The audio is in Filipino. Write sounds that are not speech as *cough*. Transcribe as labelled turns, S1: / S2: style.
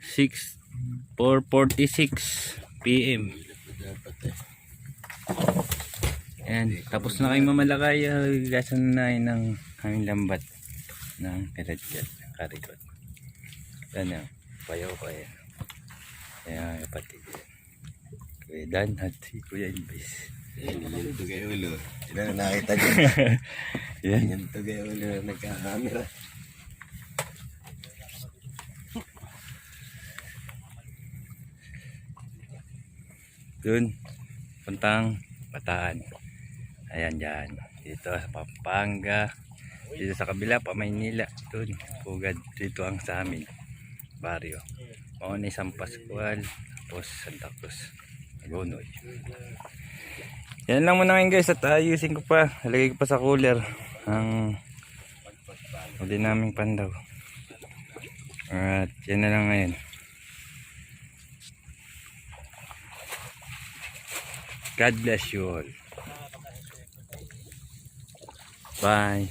S1: 6 4.46 PM. Ayan, tapos na kayong mamalakay. Uh, gasan na yun ng aming lambat ng karadyan, karikot. Ano, payaw pa yan. Kaya kapatid yan. Kuya Dan at si Kuya Inbis.
S2: Yan, yan to kayo ulo. Na nakita *laughs* nyo.
S1: Yan.
S2: Yan kayo ulo na
S1: Dun, puntang Bataan. Ayan dyan. Dito sa Pampanga. Dito sa kabila, pa Maynila. Dun, Pugad. Dito ang sa amin. Baryo. Mauna isang Pascual. Tapos Santa Cruz. Agonoy. Yan lang muna ngayon guys. At ayusin ko pa. Lagay ko pa sa cooler. Ang huli naming pandaw. At yan na lang ngayon. God bless you all. Bye.